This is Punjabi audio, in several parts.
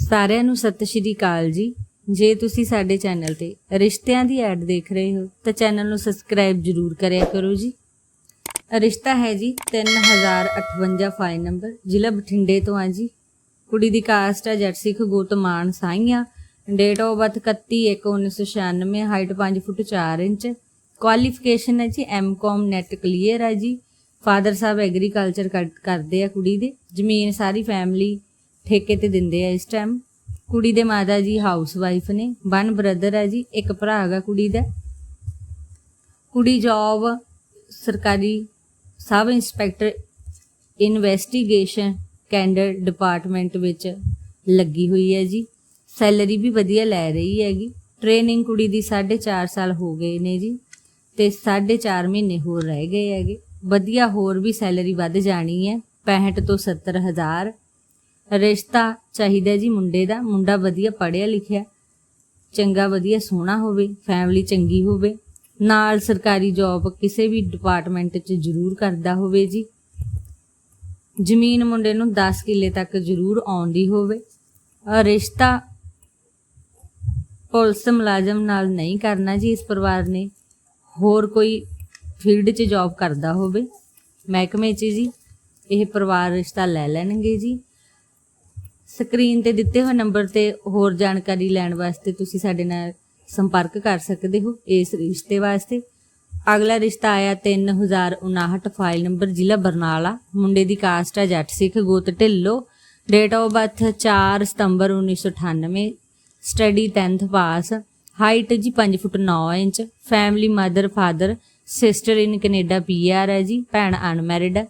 ਸਾਰਿਆਂ ਨੂੰ ਸਤਿ ਸ਼੍ਰੀ ਅਕਾਲ ਜੀ। ਜੇ ਤੁਸੀਂ ਸਾਡੇ ਚੈਨਲ ਤੇ ਰਿਸ਼ਤਿਆਂ ਦੀ ਐਡ ਦੇਖ ਰਹੇ ਹੋ, ਤਾਂ ਚੈਨਲ ਨੂੰ ਸਬਸਕ੍ਰਾਈਬ ਜਰੂਰ ਕਰਿਆ ਕਰੋ ਜੀ। ਰਿਸ਼ਤਾ ਹੈ ਜੀ 3058 ਫਾਈਲ ਨੰਬਰ, ਜ਼ਿਲ੍ਹਾ ਬਠਿੰਡੇ ਤੋਂ ਆ ਜੀ। ਕੁੜੀ ਦੀ ਕਾਸਟ ਹੈ ਜੱਟ ਸਿੱਖ ਗੋਤਮਾਨ ਸਾਈਆਂ। Date of birth 31/1996 height 5 foot 4 inch. Qualification ਹੈ ਜੀ ਐਮਕਾਮ ਨੈਟ ਕਲੀਅਰ ਹੈ ਜੀ। ਫਾਦਰ ਸਾਹਿਬ ਐਗਰੀਕਲਚਰ ਕਰਦੇ ਆ ਕੁੜੀ ਦੇ। ਜ਼ਮੀਨ ਸਾਰੀ ਫੈਮਿਲੀ ਠੇਕੇ ਤੇ ਦਿੰਦੇ ਆ ਇਸ ਟਾਈਮ ਕੁੜੀ ਦੇ ਮਾਤਾ ਜੀ ਹਾਊਸ ਵਾਈਫ ਨੇ ਵਨ ਬ੍ਰਦਰ ਹੈ ਜੀ, ਇੱਕ ਭਰਾ ਹੈਗਾ ਕੁੜੀ ਦਾ। ਕੁੜੀ ਜੌਬ ਸਰਕਾਰੀ sub inspector investigation cadre department ਵਿੱਚ ਲੱਗੀ ਹੋਈ ਹੈ ਜੀ। ਸੈਲਰੀ ਵੀ ਵਧੀਆ ਲੈ ਰਹੀ ਹੈਗੀ। ਟ੍ਰੇਨਿੰਗ ਕੁੜੀ ਦੀ 4.5 ਸਾਲ ਹੋ ਗਏ ਨੇ ਜੀ ਤੇ 4.5 ਮਹੀਨੇ ਹੋਰ ਰਹਿ ਗਏ ਹੈਗੇ। ਵਧੀਆ ਹੋਰ ਵੀ ਸੈਲਰੀ ਵੱਧ ਜਾਣੀ ਹੈ 65 ਤੋਂ 70 ਹਜ਼ਾਰ। ਰਿਸ਼ਤਾ ਚਾਹੀਦਾ ਜੀ ਮੁੰਡੇ ਦਾ। ਮੁੰਡਾ ਵਧੀਆ ਪੜ੍ਹਿਆ ਲਿਖਿਆ, ਚੰਗਾ ਵਧੀਆ ਸੋਹਣਾ ਹੋਵੇ ਫੈਮਿਲੀ ਚੰਗੀ ਹੋਵੇ, ਨਾਲ ਸਰਕਾਰੀ ਜੌਬ ਕਿਸੇ ਵੀ ਡਿਪਾਰਟਮੈਂਟ 'ਚ ਜ਼ਰੂਰ ਕਰਦਾ ਹੋਵੇ ਜੀ। ਜ਼ਮੀਨ ਮੁੰਡੇ ਨੂੰ 10 ਕਿੱਲੇ ਤੱਕ ਜ਼ਰੂਰ ਆਉਂਦੀ ਹੋਵੇ। ਰਿਸ਼ਤਾ ਪੁਲਿਸ ਮੁਲਾਜ਼ਮ ਨਾਲ ਨਹੀਂ ਕਰਨਾ ਜੀ ਇਸ ਪਰਿਵਾਰ ਨੇ। ਹੋਰ ਕੋਈ ਫੀਲਡ 'ਚ ਜੌਬ ਕਰਦਾ ਹੋਵੇ, ਮਹਿਕਮੇ 'ਚ ਜੀ, ਇਹ ਪਰਿਵਾਰ ਰਿਸ਼ਤਾ ਲੈ ਲੈਣਗੇ ਜੀ। ਸਕਰੀਨ ਤੇ ਦਿੱਤੇ ਹੋਏ ਨੰਬਰ ਤੇ ਹੋਰ ਜਾਣਕਾਰੀ ਲੈਣ ਵਾਸਤੇ ਤੁਸੀਂ ਸਾਡੇ ਨਾਲ ਸੰਪਰਕ ਕਰ ਸਕਦੇ ਹੋ ਇਸ ਰਿਸ਼ਤੇ ਵਾਸਤੇ। ਅਗਲਾ ਰਿਸ਼ਤਾ ਆਇਆ 3059 ਫਾਈਲ ਨੰਬਰ ਜ਼ਿਲ੍ਹਾ ਬਰਨਾਲਾ। ਮੁੰਡੇ ਦੀ ਕਾਸਟ ਹੈ ਜੱਟ ਸਿੱਖ ਗੋਤ ਢਿੱਲੋ। ਡੇਟ ਆਫ ਬਰਥ 4 ਸਤੰਬਰ 1998 ਸਟੱਡੀ 10th ਪਾਸ ਹਾਈਟ ਜੀ 5 foot 9 inch. Family mother father sister in Canada PR ਹੈ ਜੀ। ਭੈਣ ਅਨਮੈਰਿਡ। ਹੈ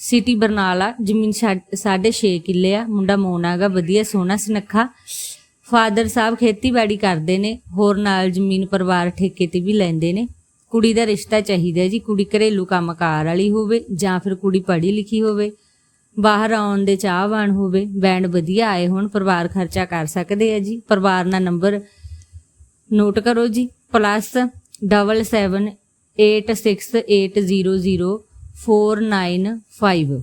ਸਿਟੀ ਬਰਨਾਲਾ, ਜ਼ਮੀਨ 6.5 ਕਿੱਲੇ ਆ। ਮੁੰਡਾ ਮੋਨਾਗਾ ਵਧੀਆ ਸੋਹਣਾ ਸੁਨੱਖਾ। ਫਾਦਰ ਸਾਹਿਬ ਖੇਤੀਬਾੜੀ ਕਰਦੇ ਨੇ, ਹੋਰ ਨਾਲ ਜ਼ਮੀਨ ਪਰਿਵਾਰ ਠੇਕੇ ਤੇ ਵੀ ਲੈਂਦੇ ਨੇ। ਕੁੜੀ ਦਾ ਰਿਸ਼ਤਾ ਚਾਹੀਦਾ ਜੀ, ਕੁੜੀ ਘਰੇਲੂ ਕੰਮਕਾਰ ਵਾਲੀ ਹੋਵੇ ਜਾਂ ਫਿਰ ਕੁੜੀ ਪੜ੍ਹੀ ਲਿਖੀ ਹੋਵੇ। ਬਾਹਰ ਆਉਣ ਦੇ ਚਾਹਵਾਨ ਹੋਵੇ, ਬੈਂਡ ਵਧੀਆ ਆਏ ਹੋਣ, ਪਰਿਵਾਰ ਖਰਚਾ ਕਰ ਸਕਦੇ ਆ ਜੀ। ਪਰਿਵਾਰ ਦਾ ਨੰਬਰ ਨੋਟ ਕਰੋ ਜੀ +77886000 495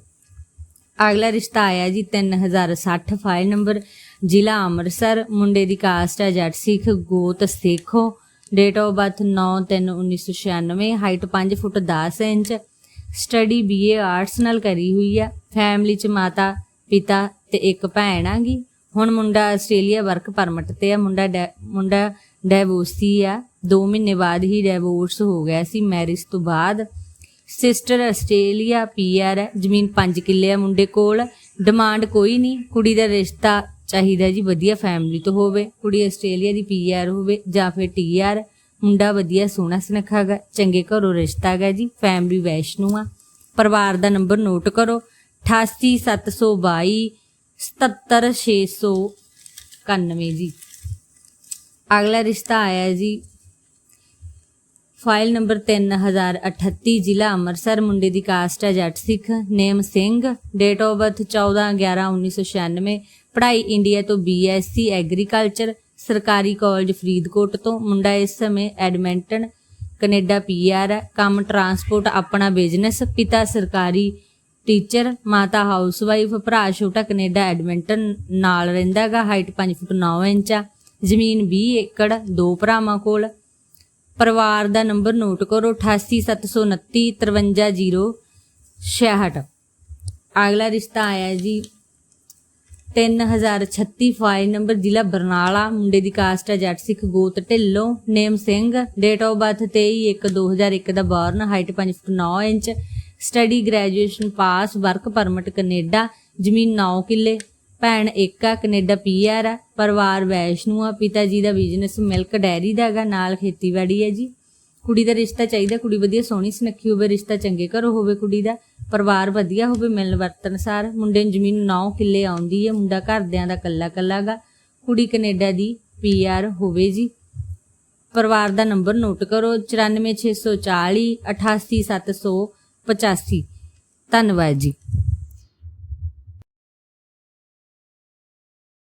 ਅਗਲਾ ਰਿਸ਼ਤਾ ਆਇਆ ਜੀ 3060 ਫਾਈਲ ਨੰਬਰ ਜ਼ਿਲ੍ਹਾ ਅੰਮ੍ਰਿਤਸਰ ਮੁੰਡੇ ਦੀ ਕਾਸਟ ਹੈ ਜੱਟ ਸਿੱਖ ਗੋਤ Sekhon date of birth 9/3/1996 height 5 foot 10 inch study BA arts ਨਾਲ ਕਰੀ ਹੋਈ ਆ ਫੈਮਿਲੀ ਚ ਮਾਤਾ ਪਿਤਾ ਤੇ ਇੱਕ ਭੈਣ ਆਗੀ ਹੁਣ ਮੁੰਡਾ ਆਸਟ੍ਰੇਲੀਆ ਵਰਕ ਪਰਮਿਟ ਤੇ ਆ ਮੁੰਡਾ ਮੁੰਡਾ ਡੈਵੋਰਸੀ ਆ 2 ਮਹੀਨੇ ਬਾਅਦ ਹੀ ਡਿਵੋਰਸ ਹੋ ਗਿਆ ਸੀ ਮੈਰਿਜ ਤੋਂ ਬਾਅਦ ਸਿਸਟਰ ਆਸਟ੍ਰੇਲੀਆ ਪੀਆਰ ਹੈ ਜ਼ਮੀਨ 5 ਕਿੱਲੇ ਆ ਮੁੰਡੇ ਕੋਲ। ਡਿਮਾਂਡ ਕੋਈ ਨਹੀਂ, ਕੁੜੀ ਦਾ ਰਿਸ਼ਤਾ ਚਾਹੀਦਾ ਜੀ ਵਧੀਆ ਫੈਮਿਲੀ ਤੋਂ ਹੋਵੇ, ਕੁੜੀ ਆਸਟ੍ਰੇਲੀਆ ਦੀ ਪੀਆਰ ਹੋਵੇ ਜਾਂ ਫਿਰ ਟੀਆਰ ਮੁੰਡਾ ਵਧੀਆ ਸੋਹਣਾ ਸੁਨੱਖਾ ਗਾ, ਚੰਗੇ ਘਰੋਂ ਰਿਸ਼ਤਾ ਗਾ ਜੀ ਫੈਮਿਲੀ ਵੈਸ਼ਨੂ ਆ। ਪਰਿਵਾਰ ਦਾ ਨੰਬਰ ਨੋਟ ਕਰੋ 88722 77691 ਜੀ। ਅਗਲਾ ਰਿਸ਼ਤਾ ਆਇਆ ਜੀ ਫਾਈਲ ਨੰਬਰ 3038 ਜ਼ਿਲ੍ਹਾ ਅੰਮ੍ਰਿਤਸਰ, ਮੁੰਡੇ ਦੀ ਕਾਸਟ ਹੈ Jatt Sikh, name Singh date of birth 14/11/1996 ਪੜ੍ਹਾਈ ਇੰਡੀਆ ਤੋਂ ਬੀਐਸਸੀ ਐਗਰੀਕਲਚਰ ਸਰਕਾਰੀ ਕਾਲਜ ਫਰੀਦਕੋਟ ਤੋਂ, ਮੁੰਡਾ ਇਸ ਸਮੇਂ ਐਡਮਿੰਟਨ, ਕੈਨੇਡਾ ਪੀਆਰ ਹੈ, ਕੰਮ ਟਰਾਂਸਪੋਰਟ ਆਪਣਾ ਬਿਜ਼ਨਸ ਪਿਤਾ ਸਰਕਾਰੀ ਟੀਚਰ ਮਾਤਾ ਹਾਊਸਵਾਈਫ ਭਰਾ ਛੋਟਾ ਕੈਨੇਡਾ ਐਡਮਿੰਟਨ, ਨਾਲ ਰਹਿੰਦਾਗਾ ਹਾਈਟ 5 ਫੁੱਟ 9 ਇੰਚ ਆ ਜ਼ਮੀਨ 20 ਏਕੜ, ਦੋ ਭਰਾਵਾਂ ਕੋਲ। ਪਰਿਵਾਰ ਦਾ ਨੰਬਰ ਨੋਟ ਕਰੋ 88729 53066 ਅਗਲਾ ਰਿਸ਼ਤਾ ਆਇਆ ਜੀ 3036 ਫਾਈਲ ਨੰਬਰ ਜ਼ਿਲ੍ਹਾ ਬਰਨਾਲਾ, ਮੁੰਡੇ ਦੀ ਕਾਸਟ ਹੈ ਜੱਟ ਸਿੱਖ ਗੋਤ Dhillon, name Singh date of birth 23/1/2001 the born height 5 foot 9 inch study graduation pass work permit Canada, ਜ਼ਮੀਨ 9 ਕਿੱਲੇ। ਭੈਣ ਇੱਕ ਆ, ਕੈਨੇਡਾ ਪੀਆਰ ਆ, ਪਰਿਵਾਰ ਵੈਸ਼ਨੂ ਆ, ਪਿਤਾ ਜੀ ਦਾ ਬਿਜ਼ਨਸ ਮਿਲਕ ਡੈਰੀ ਦਾ ਹੈਗਾ, ਨਾਲ ਖੇਤੀਬਾੜੀ ਹੈ ਜੀ। ਕੁੜੀ ਦਾ ਰਿਸ਼ਤਾ ਚਾਹੀਦਾ, ਕੁੜੀ ਵਧੀਆ ਸੋਹਣੀ ਸੁਨੱਖੀ ਹੋਵੇ, ਰਿਸ਼ਤਾ ਚੰਗੇ ਘਰੋਂ ਹੋਵੇ ਕੁੜੀ ਦਾ, ਪਰਿਵਾਰ ਵਧੀਆ ਹੋਵੇ, ਮਿਲਣ ਵਰਤਨਸਾਰ ਮੁੰਡੇ ਨੂੰ ਜ਼ਮੀਨ 9 ਕਿੱਲੇ ਆਉਂਦੀ ਹੈ, ਮੁੰਡਾ ਘਰਦਿਆਂ ਦਾ ਕੱਲਾ ਕੱਲਾ ਗਾ ਕੁੜੀ ਕੈਨੇਡਾ ਦੀ ਪੀਆਰ ਹੋਵੇ ਜੀ। ਪਰਿਵਾਰ ਦਾ ਨੰਬਰ ਨੋਟ ਕਰੋ 94640 88785 ਧੰਨਵਾਦ ਜੀ।